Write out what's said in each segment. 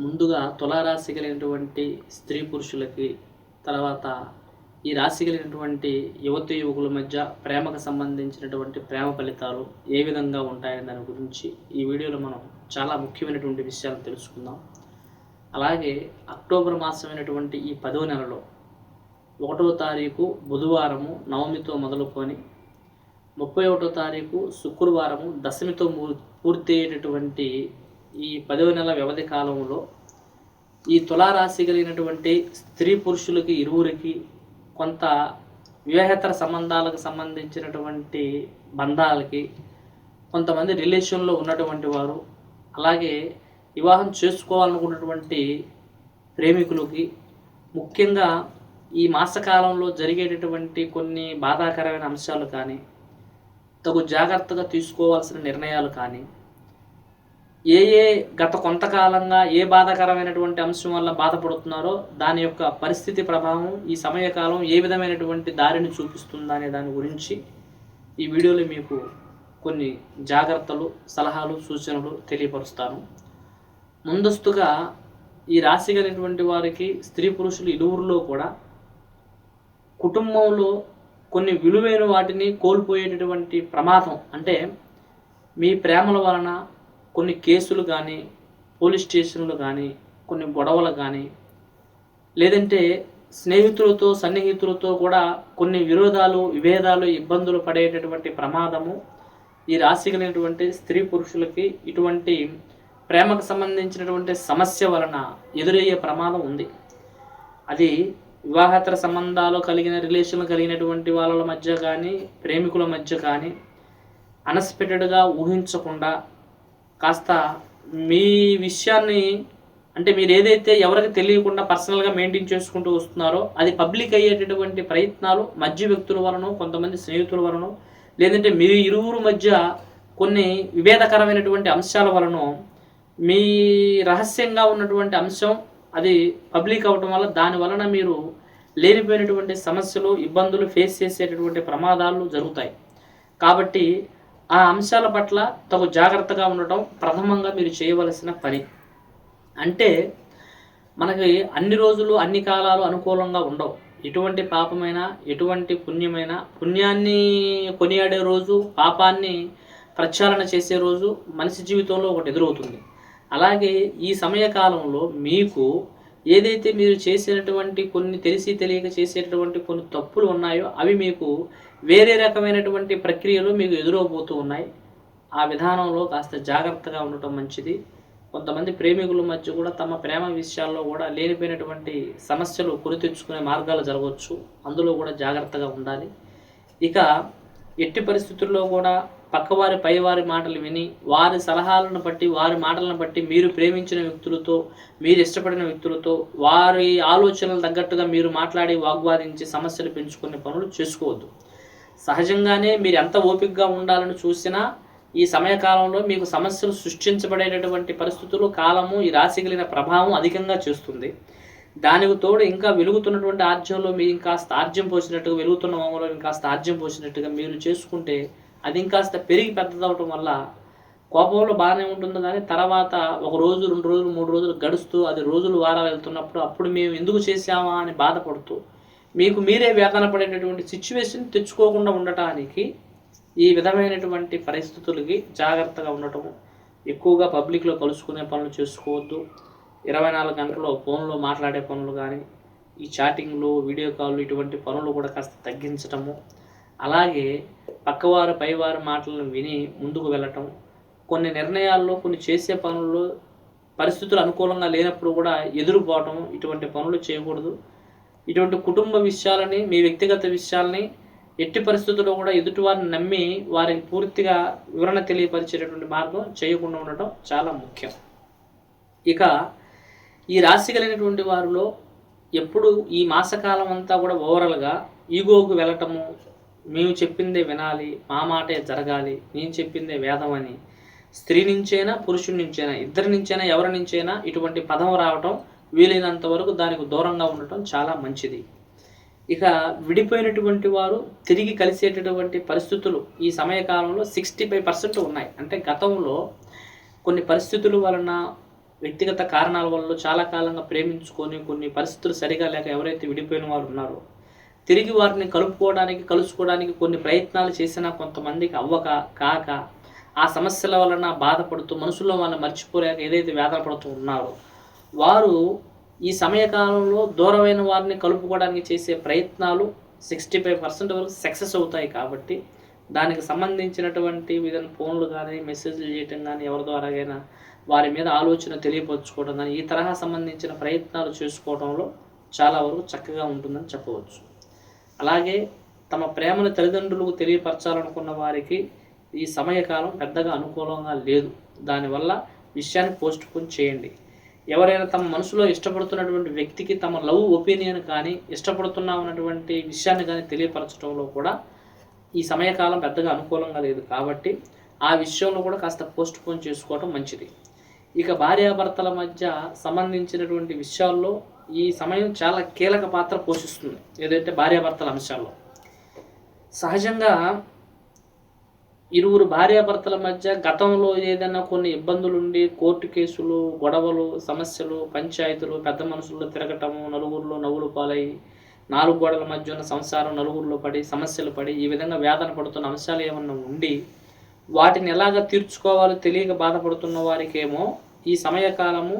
ముందుగా తులారాశి కలిగినటువంటి స్త్రీ పురుషులకి తర్వాత ఈ రాశి కలిగినటువంటి యువతి యువకుల మధ్య ప్రేమకు సంబంధించినటువంటి ప్రేమ ఫలితాలు ఏ విధంగా ఉంటాయనే దాని గురించి ఈ వీడియోలో మనం చాలా ముఖ్యమైనటువంటి విషయాలు తెలుసుకుందాం. అలాగే అక్టోబర్ మాసమైనటువంటి ఈ పదో నెలలో ఒకటవ తారీఖు బుధవారము నవమితో మొదలుకొని ముప్పై ఒకటో తారీఖు శుక్రవారము దశమితో మూ- పూర్తయ్యేటటువంటి ఈ పదవ నెల వ్యవధి కాలంలో ఈ తులారాశి కలిగినటువంటి స్త్రీ పురుషులకి ఇరువురికి కొంత వివాహేతర సంబంధాలకు సంబంధించినటువంటి బంధాలకి కొంతమంది రిలేషన్లో ఉన్నటువంటి వారు అలాగే వివాహం చేసుకోవాలనుకున్నటువంటి ప్రేమికులకి ముఖ్యంగా ఈ మాసకాలంలో జరిగేటటువంటి కొన్ని బాధాకరమైన అంశాలు కానీ తగు జాగ్రత్తగా తీసుకోవాల్సిన నిర్ణయాలు కానీ ఏ ఏ గత కొంతకాలంగా ఏ బాధాకరమైనటువంటి అంశం వల్ల బాధపడుతున్నారో దాని యొక్క పరిస్థితి ప్రభావం ఈ సమయకాలం ఏ విధమైనటువంటి దారిని చూపిస్తుందా అనే దాని గురించి ఈ వీడియోలో మీకు కొన్ని జాగ్రత్తలు సలహాలు సూచనలు తెలియపరుస్తాను. ముందస్తుగా ఈ రాశి కలిగినటువంటి వారికి స్త్రీ పురుషులు ఇరువురిలో కూడా కుటుంబంలో కొన్ని విలువైన వాటిని కోల్పోయేటటువంటి ప్రమాదం అంటే మీ ప్రేమల వలన కొన్ని కేసులు కానీ పోలీస్ స్టేషన్లు కానీ కొన్ని గొడవలు కానీ లేదంటే స్నేహితులతో సన్నిహితులతో కూడా కొన్ని విరోధాలు విభేదాలు ఇబ్బందులు పడేటటువంటి ప్రమాదము ఈ రాశి కలిగినటువంటి స్త్రీ పురుషులకి ఇటువంటి ప్రేమకు సంబంధించినటువంటి సమస్య వలన ఎదురయ్యే ప్రమాదం ఉంది. అది వివాహేతర సంబంధాలు కలిగిన రిలేషన్లు కలిగినటువంటి వాళ్ళ మధ్య కానీ ప్రేమికుల మధ్య కానీ అన్ఎక్స్పెక్టెడ్గా ఊహించకుండా కాస్త మీ విషయాన్ని అంటే మీరు ఏదైతే ఎవరికి తెలియకుండా పర్సనల్గా మెయింటైన్ చేసుకుంటూ వస్తున్నారో అది పబ్లిక్ అయ్యేటటువంటి ప్రయత్నాలు మధ్య వ్యక్తుల వలన కొంతమంది స్నేహితుల వలన లేదంటే మీ ఇరువురు మధ్య కొన్ని విభేదకరమైనటువంటి అంశాల వలన మీ రహస్యంగా ఉన్నటువంటి అంశం అది పబ్లిక్ అవటం వల్ల దాని వలన మీరు లేనిపోయినటువంటి సమస్యలు ఇబ్బందులు ఫేస్ చేసేటటువంటి ప్రమాదాలు జరుగుతాయి. కాబట్టి ఆ అంశాల పట్ల తగు జాగ్రత్తగా ఉండటం ప్రథమంగా మీరు చేయవలసిన పని. అంటే మనకి అన్ని రోజులు అన్ని కాలాలు అనుకూలంగా ఉండవు. ఎటువంటి పాపమైనా ఎటువంటి పుణ్యమైనా పుణ్యాన్ని కొనియాడే రోజు పాపాన్ని ప్రక్షాళన చేసే రోజు మనిషి జీవితంలో ఒకటి ఎదురవుతుంది. అలాగే ఈ సమయకాలంలో మీకు ఏదైతే మీరు చేసినటువంటి కొన్ని తెలిసి తెలియక చేసేటటువంటి కొన్ని తప్పులు ఉన్నాయో అవి మీకు వేరే రకమైనటువంటి ప్రక్రియలు మీకు ఎదురవబోతూ ఉన్నాయి. ఆ విధానంలో కాస్త జాగ్రత్తగా ఉండటం మంచిది. కొంతమంది ప్రేమికుల మధ్య కూడా తమ ప్రేమ విషయాల్లో కూడా లేనిపోయినటువంటి సమస్యలు కొని తెచ్చుకునే మార్గాలు జరగవచ్చు. అందులో కూడా జాగ్రత్తగా ఉండాలి. ఇక ఎట్టి పరిస్థితుల్లో కూడా పక్కవారి పైవారి మాటలు విని వారి సలహాలను బట్టి వారి మాటలను బట్టి మీరు ప్రేమించిన వ్యక్తులతో మీరు ఇష్టపడిన వ్యక్తులతో వారి ఆలోచనలు తగ్గట్టుగా మీరు మాట్లాడి వాగ్వాదించి సమస్యలు పెంచుకునే పనులు చేసుకోవద్దు. సహజంగానే మీరు ఎంత ఓపికగా ఉండాలని చూసినా ఈ సమయకాలంలో మీకు సమస్యలు సృష్టించబడేటటువంటి పరిస్థితులు కాలము ఈ రాశి ప్రభావం అధికంగా చేస్తుంది. దానికి తోడు ఇంకా వెలుగుతున్నటువంటి ఆర్జ్యంలో మీరు ఇంకాస్త ఆర్జ్యం పోసినట్టుగా వెలుగుతున్న మామూలు ఇంకాస్త ఆర్జ్యం పోసినట్టుగా మీరు చేసుకుంటే అది ఇంకాస్త పెరిగి పెద్దదవటం వల్ల కోపంలో బాగానే ఉంటుంది కానీ తర్వాత ఒక రోజు రెండు రోజులు మూడు రోజులు గడుస్తూ అది రోజులు వారాలు వెళ్తున్నప్పుడు అప్పుడు మేము ఎందుకు చేసామా అని బాధపడుతూ మీకు మీరే వేదన పడేటటువంటి సిచ్యువేషన్ తెచ్చుకోకుండా ఉండటానికి ఈ విధమైనటువంటి పరిస్థితులకి జాగ్రత్తగా ఉండటం ఎక్కువగా పబ్లిక్లో కలుసుకునే పనులు చేసుకోవద్దు. ఇరవై నాలుగు గంటల్లో ఫోన్లో మాట్లాడే పనులు కానీ ఈ చాటింగ్లు వీడియో కాల్ ఇటువంటి పనులు కూడా కాస్త తగ్గించటము. అలాగే పక్కవారు పైవారి మాటలను విని ముందుకు వెళ్ళటం. కొన్ని నిర్ణయాల్లో కొన్ని చేసే పనుల్లో పరిస్థితులు అనుకూలంగా లేనప్పుడు కూడా ఎదురుపోవటం. ఇటువంటి పనులు చేయకూడదు. ఇటువంటి కుటుంబ విషయాలని మీ వ్యక్తిగత విషయాల్ని ఎట్టి పరిస్థితుల్లో కూడా ఎదుటివారిని నమ్మి వారికి పూర్తిగా వివరణ తెలియపరిచేటటువంటి మార్గం చేయకుండా ఉండటం చాలా ముఖ్యం. ఇక ఈ రాశి కలిగినటువంటి వారిలో ఎప్పుడు ఈ మాసకాలం అంతా కూడా ఓవరాల్గా ఈగోకు వెళ్ళటము మేము చెప్పిందే వినాలి మా మాటే జరగాలి నేను చెప్పిందే వేదం అని. స్త్రీ నుంచైనా పురుషుడి నుంచైనా ఇద్దరి నుంచైనా ఎవరి నుంచైనా ఇటువంటి పదం రావటం వీలైనంత వరకు దానికి దూరంగా ఉండటం చాలా మంచిది. ఇక విడిపోయినటువంటి వారు తిరిగి కలిసేటటువంటి పరిస్థితులు ఈ సమయకాలంలో సిక్స్టీ ఫైవ్ పర్సెంట్ ఉన్నాయి. అంటే గతంలో కొన్ని పరిస్థితుల వలన వ్యక్తిగత కారణాల వల్ల చాలా కాలంగా ప్రేమించుకొని కొన్ని పరిస్థితులు సరిగా లేక ఎవరైతే విడిపోయిన వారు ఉన్నారో తిరిగి వారిని కలుపుకోవడానికి కలుసుకోవడానికి కొన్ని ప్రయత్నాలు చేసినా కొంతమందికి అవ్వక కాక ఆ సమస్యల వలన బాధపడుతూ మనసులో వాళ్ళని మర్చిపోలేక ఏదైతే వేదన పడుతూ ఉన్నారో వారు ఈ సమయకాలంలో దూరమైన వారిని కలుపుకోవడానికి చేసే ప్రయత్నాలు సిక్స్టీ ఫైవ్ పర్సెంట్ వరకు సక్సెస్ అవుతాయి కాబట్టి దానికి సంబంధించినటువంటి విధంగా ఫోన్లు కానీ మెసేజ్లు చేయటం కానీ ఎవరి ద్వారాగైనా వారి మీద ఆలోచన తెలియపరచుకోవడం కానీ ఈ తరహా సంబంధించిన ప్రయత్నాలు చేసుకోవడంలో చాలా వరకు చక్కగా ఉంటుందని చెప్పవచ్చు. అలాగే తమ ప్రేమను తల్లిదండ్రులకు తెలియపరచాలనుకున్న వారికి ఈ సమయకాలం పెద్దగా అనుకూలంగా లేదు. దానివల్ల విషయాన్ని పోస్ట్ పోన్ చేయండి. ఎవరైనా తమ మనసులో ఇష్టపడుతున్నటువంటి వ్యక్తికి తమ లవ్ ఒపీనియన్ కానీ ఇష్టపడుతున్నా ఉన్నటువంటి విషయాన్ని కానీ తెలియపరచడంలో కూడా ఈ సమయకాలం పెద్దగా అనుకూలంగా లేదు కాబట్టి ఆ విషయంలో కూడా కాస్త పోస్ట్ పోన్ చేసుకోవడం మంచిది. ఇక భార్యాభర్తల మధ్య సంబంధించినటువంటి విషయాల్లో ఈ సమయం చాలా కీలక పాత్ర పోషిస్తుంది. ఏదైతే భార్యాభర్తల అంశాల్లో. సహజంగా ఇరువురు భార్యాభర్తల మధ్య గతంలో ఏదైనా కొన్ని ఇబ్బందులు ఉండి కోర్టు కేసులు గొడవలు సమస్యలు పంచాయతీలు పెద్ద మనుషుల్లో తిరగటము నలుగురిలో నవ్వులు పాలై నాలుగు గోడల మధ్య ఉన్న సంసారం నలుగురిలో పడి సమస్యలు పడి ఈ విధంగా వేదన పడుతున్న అంశాలు ఏమన్నా ఉండి వాటిని ఎలాగ తీర్చుకోవాలో తెలియక బాధపడుతున్న వారికేమో ఈ సమయకాలము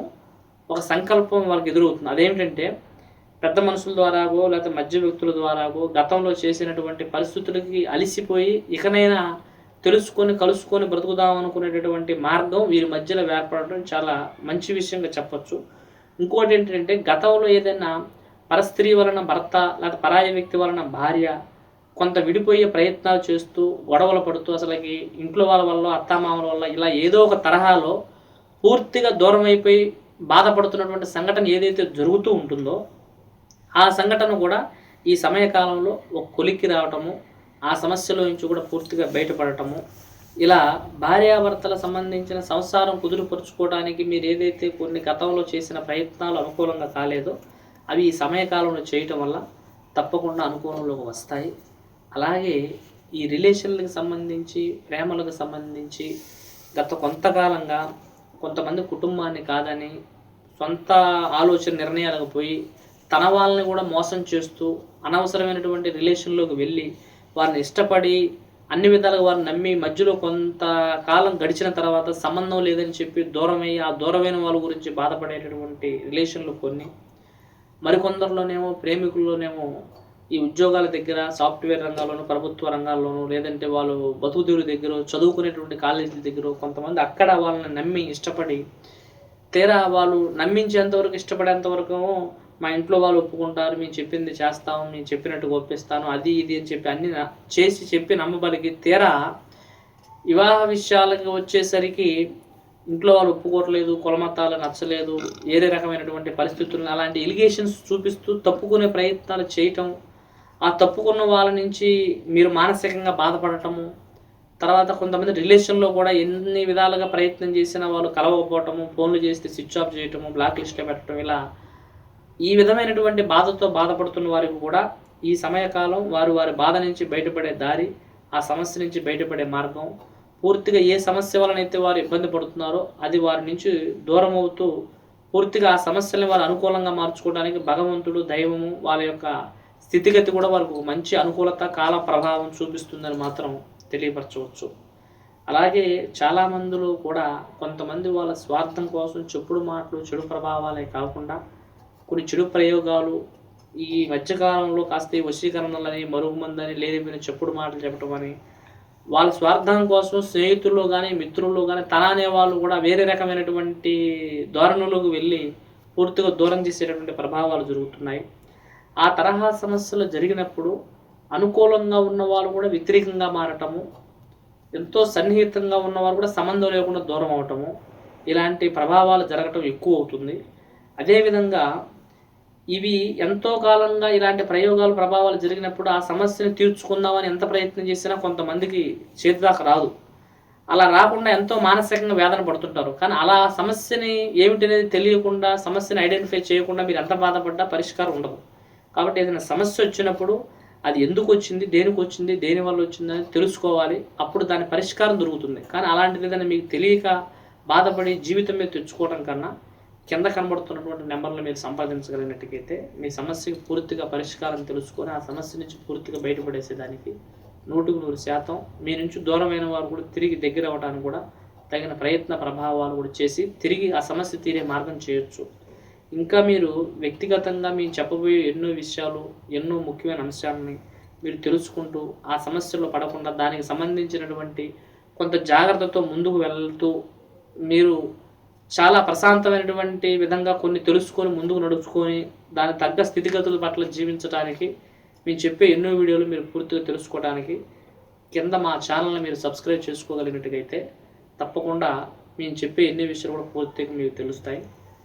ఒక సంకల్పం వాళ్ళకి ఎదురవుతుంది. అదేమిటంటే పెద్ద మనుషుల ద్వారాగో లేకపోతే మధ్య వ్యక్తుల ద్వారాగో గతంలో చేసినటువంటి పరిస్థితులకి అలిసిపోయి ఇకనైనా తెలుసుకొని కలుసుకొని బ్రతుకుదాం అనుకునేటటువంటి మార్గం వీరి మధ్యలో ఏర్పడటం చాలా మంచి విషయంగా చెప్పొచ్చు. ఇంకోటి ఏంటంటే గతంలో ఏదైనా పరస్త్రీ వలన భర్త లేకపోతే పరాయ వ్యక్తి వలన భార్య కొంత విడిపోయే ప్రయత్నాలు చేస్తూ గొడవలు పడుతూ అసలుకి ఇంట్లో వాళ్ళ వల్ల అత్తామామల వల్ల ఇలా ఏదో ఒక తరహాలో పూర్తిగా దూరం అయిపోయి బాధపడుతున్నటువంటి సంఘటన ఏదైతే జరుగుతూ ఉంటుందో ఆ సంఘటన కూడా ఈ సమయకాలంలో ఒక కొలిక్కి రావటము ఆ సమస్యలో నుంచి కూడా పూర్తిగా బయటపడటము ఇలా భార్యాభర్తల సంబంధించిన సంసారం కుదురుపరుచుకోవడానికి మీరు ఏదైతే కొన్ని గతంలో చేసిన ప్రయత్నాలు అనుకూలంగా కాలేదో అవి ఈ సమయకాలంలో చేయటం వల్ల తప్పకుండా అనుకూలంలోకి వస్తాయి. అలాగే ఈ రిలేషన్లకు సంబంధించి ప్రేమలకు సంబంధించి గత కొంతకాలంగా కొంతమంది కుటుంబాన్ని కాదని సొంత ఆలోచన నిర్ణయాలకు పోయి తన వాళ్ళని కూడా మోసం చేస్తూ అనవసరమైనటువంటి రిలేషన్లోకి వెళ్ళి వారిని ఇష్టపడి అన్ని విధాలుగా వారిని నమ్మి మధ్యలో కొంతకాలం గడిచిన తర్వాత సంబంధం లేదని చెప్పి దూరమయ్యి ఆ దూరమైన వాళ్ళ గురించి బాధపడేటటువంటి రిలేషన్లు కొన్ని. మరికొందరిలోనేమో ప్రేమికుల్లోనేమో ఈ ఉద్యోగాల దగ్గర సాఫ్ట్వేర్ రంగాల్లోనూ ప్రభుత్వ రంగాల్లోనూ లేదంటే వాళ్ళు బతుకుదేవుల దగ్గర చదువుకునేటువంటి కాలేజీల దగ్గర కొంతమంది అక్కడ వాళ్ళని నమ్మి ఇష్టపడి తీరా వాళ్ళు నమ్మించేంతవరకు ఇష్టపడేంతవరకు మా ఇంట్లో వాళ్ళు ఒప్పుకుంటారు మేము చెప్పింది చేస్తాము మేము చెప్పినట్టు ఒప్పిస్తాను అది ఇది అని చెప్పి అన్ని చేసి చెప్పి నమ్మబలికి తీరా వివాహ విషయాలకు వచ్చేసరికి ఇంట్లో వాళ్ళు ఒప్పుకోవట్లేదు కులమతాలు నచ్చలేదు వేరే రకమైనటువంటి పరిస్థితులను అలాంటి ఎలిగేషన్స్ చూపిస్తూ తప్పుకునే ప్రయత్నాలు చేయటం ఆ తప్పుకున్న వాళ్ళ నుంచి మీరు మానసికంగా బాధపడటము తర్వాత కొంతమంది రిలేషన్లో కూడా ఎన్ని విధాలుగా ప్రయత్నం చేసినా వాళ్ళు కలవకపోవటము ఫోన్లు చేస్తే స్విచ్ ఆఫ్ చేయటము బ్లాక్ లిస్ట్లో పెట్టడం ఇలా ఈ విధమైనటువంటి బాధతో బాధపడుతున్న వారికి కూడా ఈ సమయకాలం వారు వారి బాధ నుంచి బయటపడే దారి ఆ సమస్య నుంచి బయటపడే మార్గం పూర్తిగా ఏ సమస్య వలనైతే వారు ఇబ్బంది పడుతున్నారో అది వారి నుంచి దూరం అవుతూ పూర్తిగా ఆ సమస్యల్ని వారు అనుకూలంగా మార్చుకోవడానికి భగవంతుడు దైవము వాళ్ళ యొక్క స్థితిగతి కూడా వారికి మంచి అనుకూలత కాల ప్రభావం చూపిస్తుందని మాత్రం తెలియపరచవచ్చు. అలాగే చాలా మందిలో కూడా కొంతమంది వాళ్ళ స్వార్థం కోసం చెప్పుడు మాటలు చెడు ప్రభావాలే కాకుండా కొన్ని చెడు ప్రయోగాలు ఈ మధ్యకాలంలో కాస్త ఈ వశీకరణలని మరుగుమందని లేనిపోయిన చెప్పుడు మాటలు చెప్పడం అని వాళ్ళ స్వార్థం కోసం స్నేహితుల్లో కానీ మిత్రుల్లో కానీ తన అనే వాళ్ళు కూడా వేరే రకమైనటువంటి ధోరణులకు వెళ్ళి పూర్తిగా దూరం చేసేటటువంటి ప్రభావాలు జరుగుతున్నాయి. ఆ తరహా సమస్యలు జరిగినప్పుడు అనుకూలంగా ఉన్న వాళ్ళు కూడా వ్యతిరేకంగా మారటము ఎంతో సన్నిహితంగా ఉన్నవారు కూడా సంబంధం లేకుండా దూరం అవటము ఇలాంటి ప్రభావాలు జరగటం ఎక్కువ అవుతుంది. అదేవిధంగా ఇవి ఎంతో కాలంగా ఇలాంటి ప్రయోగాలు ప్రభావాలు జరిగినప్పుడు ఆ సమస్యను తీర్చుకుందామని ఎంత ప్రయత్నం చేసినా కొంతమందికి చేతిదాకా రాదు. అలా రాకుండా ఎంతో మానసికంగా వేదన పడుతుంటారు. కానీ అలా సమస్యని ఏమిటి అనేది తెలియకుండా సమస్యని ఐడెంటిఫై చేయకుండా మీరు ఎంత బాధపడ్డా పరిష్కారం ఉండదు. కాబట్టి ఏదైనా సమస్య వచ్చినప్పుడు అది ఎందుకు వచ్చింది దేనికి వచ్చింది దేని వల్ల వచ్చింది అని తెలుసుకోవాలి. అప్పుడు దాని పరిష్కారం దొరుకుతుంది. కానీ అలాంటిది ఏదైనా మీకు తెలియక బాధపడి జీవితం మీద తెచ్చుకోవడం కన్నా కింద కనబడుతున్నటువంటి నెంబర్లు మీరు సంపాదించగలిగినట్టుకైతే మీ సమస్యకి పూర్తిగా పరిష్కారం తెలుసుకొని ఆ సమస్య నుంచి పూర్తిగా బయటపడేసేదానికి నూటికి నూరు శాతం మీ నుంచి దూరమైన వారు కూడా తిరిగి దగ్గర అవ్వడానికి కూడా తగిన ప్రయత్న ప్రభావాలు కూడా చేసి తిరిగి ఆ సమస్య తీరే మార్గం చేయొచ్చు. ఇంకా మీరు వ్యక్తిగతంగా మీరు చెప్పబోయే ఎన్నో విషయాలు ఎన్నో ముఖ్యమైన అంశాలని మీరు తెలుసుకుంటూ ఆ సమస్యలో పడకుండా దానికి సంబంధించినటువంటి కొంత జాగ్రత్తతో ముందుకు వెళ్తూ మీరు చాలా ప్రశాంతమైనటువంటి విధంగా కొన్ని తెలుసుకొని ముందుకు నడుచుకొని దాని తగ్గ స్థితిగతుల పట్ల జీవించడానికి మేము చెప్పే ఎన్నో వీడియోలు మీరు పూర్తిగా తెలుసుకోవడానికి కింద మా ఛానల్ని మీరు సబ్స్క్రైబ్ చేసుకోగలిగినట్టుగైతే తప్పకుండా మేము చెప్పే ఎన్ని విషయాలు కూడా పూర్తిగా మీకు తెలుస్తాయి.